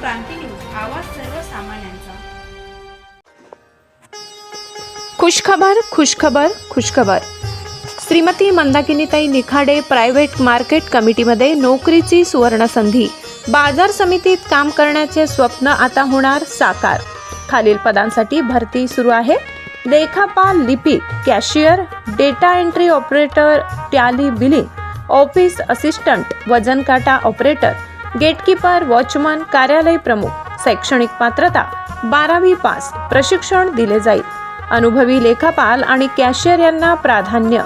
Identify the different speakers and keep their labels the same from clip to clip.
Speaker 1: क्रांती news आवाज सर्वसामान्यांचा
Speaker 2: खुशखबर खुशखबर खुशखबर. श्रीमती मंदाकिनीताई निखाडे प्रायव्हेट मार्केट कमिटीमध्ये नोकरीची सुवर्णसंधी. बाजार समितीत काम करण्याचे स्वप्न आता होणार साकार. खालील पदांसाठी भरती सुरू आहे. लेखापाल लिपिक cashier data entry operator tally billing office assistant वजन काटा ऑपरेटर गेटकीपर वॉचमन कार्यालय प्रमुख शैक्षणिक पात्रता बारावी पास प्रशिक्षण दिले जाईल. अनुभवी लेखापाल आणि कॅशियर यांना प्राधान्य.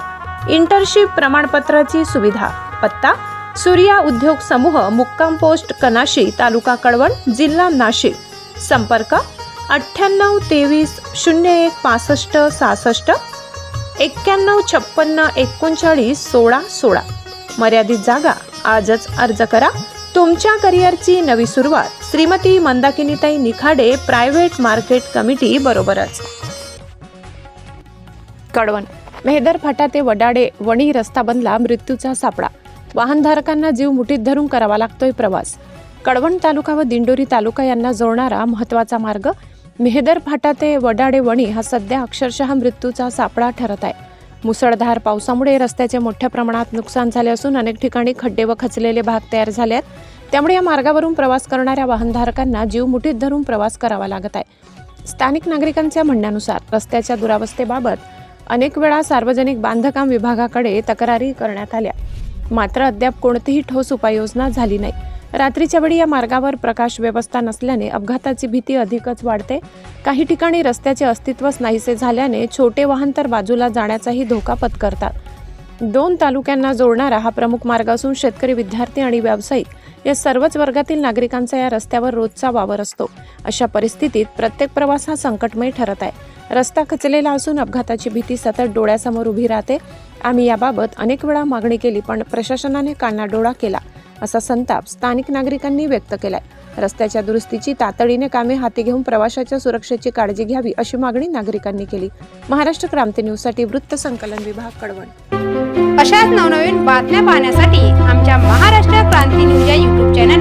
Speaker 2: इंटर्नशिप प्रमाणपत्राची सुविधा. पत्ता सूर्या उद्योग समूह मुक्काम पोस्ट कनाशी तालुका कळवण जिल्हा नाशिक. संपर्क अठ्ठ्याण्णव तेवीस शून्य एक पासष्ट सहासष्ट एक्क्याण्णव छप्पन्न एकोणचाळीस सोळा सोळा. मर्यादित जागा आजच अर्ज करा. तुमच्या करिअरची नवी सुरुवात. श्रीमती मंदाकिनीताई निखाडे प्रायव्हेट मार्केट कमिटी बरोबरच. कडवण. मेहदर फाटा ते वडाडे वणी रस्ता बनला मृत्यूचा सापडा. वाहनधारकांना जीव मुठीत धरून करावा लागतोय प्रवास. कडवण तालुका व दिंडोरी तालुका यांना जोडणारा महत्त्वाचा मार्ग मेहदर फाटा ते वडाडे वणी हा सध्या अक्षरशः मृत्यूचा सापळा ठरत आहे. मुसळधार पावसामुळे रस्त्याचे मोठ्या प्रमाणात नुकसान झाले असून अनेक ठिकाणी खड्डे व खचलेले भाग तयार झाले आहेत. त्यामुळे या मार्गावरून प्रवास करणाऱ्या वाहनधारकांना जीव मुठीत धरून प्रवास करावा लागत आहे. स्थानिक नागरिकांच्या म्हणण्यानुसार रस्त्याच्या दुरावस्थेबाबत अनेक वेळा सार्वजनिक बांधकाम विभागाकडे तक्रारी करण्यात आल्या. मात्र अद्याप कोणतीही ठोस उपाययोजना झाली नाही. रात्रीच्या वेळी या मार्गावर प्रकाश व्यवस्था नसल्याने अपघाताची भीती अधिकच वाढते. काही ठिकाणी रस्त्याचे अस्तित्वच नाहीसे झाल्याने छोटे वाहन तर बाजूला जाण्याचाही धोका पत्करतात. दोन तालुक्यांना जोडणारा हा प्रमुख मार्ग असून शेतकरी विद्यार्थी आणि व्यावसायिक या सर्वच वर्गातील नागरिकांचा या रस्त्यावर रोजचा वावर असतो. अशा परिस्थितीत प्रत्येक प्रवास हा संकटमय ठरत आहे. रस्ता खचलेला असून अपघाताची भीती सतत डोळ्यासमोर उभी राहते. आम्ही याबाबत अनेक वेळा मागणी केली पण प्रशासनाने कानाडोळा केला असा संताप स्थानिक नागरिकांनी व्यक्त केलाय. रस्त्याच्या दुरुस्तीची तातडीने कामे हाती घेऊन प्रवाशाच्या सुरक्षेची काळजी घ्यावी अशी मागणी नागरिकांनी केली. महाराष्ट्र क्रांती न्यूजसाठी वृत्त संकलन विभाग कडवण.
Speaker 1: अशाच नवनवीन बातम्या पाहण्यासाठी आमच्या महाराष्ट्र क्रांती न्यूज या युट्यूब चॅनल